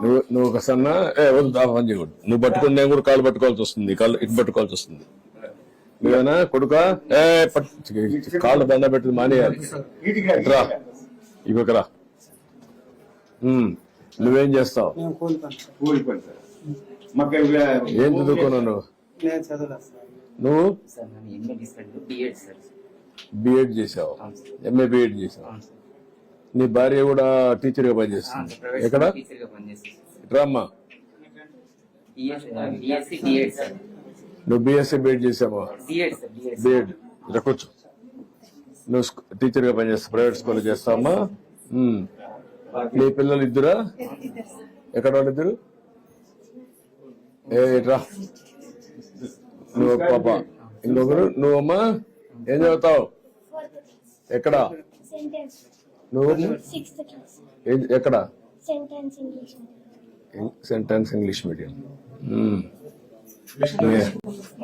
నువ్వు నువ్వు ఒక సన్న ఏ వద్దు ఆ పని చేయకూడదు. నువ్వు పట్టుకుని నేను కూడా కాళ్ళు పట్టుకోవాల్సి వస్తుంది కాళ్ళు ఇటు పట్టుకోవాల్సి వస్తుంది. నువ్వేనా కొడుక? ఏ పట్టు కాళ్ళు దండ పెట్టి మానేయాలి. ఇట్రా ఇవ్వకరా ఉమ్, నువ్వేం చేస్తావు? కూలి. కూలి ఏం చదువుకున్నావు నువ్వు? నువ్వు? బిఎడ్ చేసావు. ఎంఏ బిఎడ్ చేసావు. నీ భార్య కూడా టీచర్గా పనిచేస్తుంది. ఎక్కడ? సార్ నువ్వు బిఎస్సీ బిఎడ్ చేసావా? బిఎడ్ ఇలా కూర్చో. నువ్వు టీచర్గా పనిచేస్తావు ప్రైవేట్ స్కూల్ చేస్తావమ్మా. నీ పిల్లలు ఇద్దరా? ఎక్కడ వాళ్ళు ఇద్దరు? ఏ ఇట్రా నువ్వు పాప. ఇంకొకరు? నువ్వమ్మా? ఏం చదువుతావు? ఎక్కడ? నువ్వు ఎక్కడ? Sentence English medium.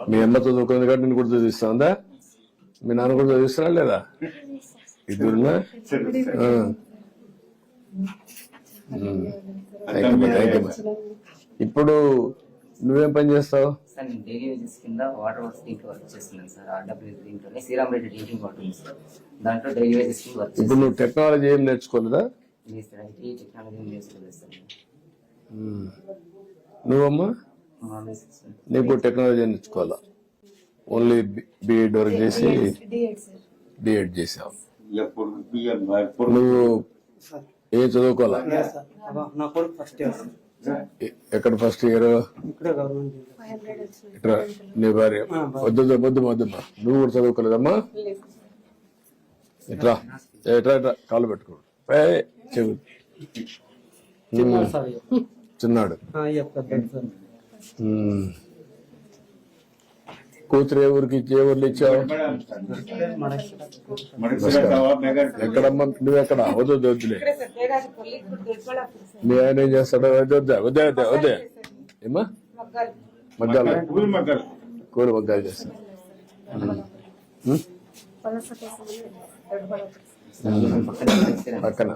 మీ- అమ్మ చదువుకుంది కాబట్టి నేను కూడా చదివిస్తుందా మీ నాన్న కూడా చదివిస్తున్నా లేదా? ఇద్దరున్నా. ఇప్పుడు నువ్వేం పని చేస్తావు? సార్ నేను డైలీ వేజెస్ కింద వాటర్ వర్క్స్ దీంట్లో వర్క్ చేస్తున్నాను సార్. ఆర్డబ్ల్యూ దీంట్లోనే శ్రీరామ్ రెడ్డి డ్రింకింగ్ వాటర్ ఉంది సార్. దాంట్లో డైలీ వేజెస్ కింద వర్క్ ఇప్పుడు నువ్వు టెక్నాలజీ ఏం నేర్చుకోలేదా? లేదు సార్ ఐటీ టెక్నాలజీ నేర్చుకోలేదు సార్ మ్మ్. నువ్వమ్మా? సార్ నీకు టెక్నాలజీ నేర్చుకోవాలా? ఓన్లీ బిఎడ్ వరకు చేసి డిఎడ్ చేసావు. ఎప్పుడు బియ్యం ఎప్పుడు నువ్వు సార్. ఏం చదువుకోవాలా? నా కొడుకు ఫస్ట్ ఇయర్ ఎక్కడ ఫస్ట్ ఇయర్ ఇట్లా నీ భార్య. వద్దు వద్దు, వద్దు వద్దమ్మా నువ్వు కూడా చదువుకోలేదమ్మా? ఏ, ఇట్లా ఇట్లా కాళ్ళు పెట్టుకో. చెవి. చిన్నాడు ఆ, ఇయ్య పెద్దది సార్ ఉమ్. కూతురు ఏ ఊరికి ఇచ్చి ఏ ఊర్లు ఇచ్చావు? మనకి ఎక్కడమ్మా? నువ్వు ఎక్కడ? వద్దు వద్దు, వద్దులే. మీ ఆయన ఏం చేస్తాడో వద్దు వద్దా వద్దే వద్దే ఏమ్మా? మగ్గాలు. కూలి మగ్గలు. చేస్తా పక్కన.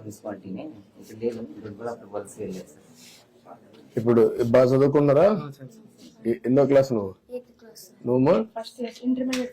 ఇప్పుడు బాగా చదువుకున్నారా? ఎన్నో క్లాస్ నువ్వు? Eighth class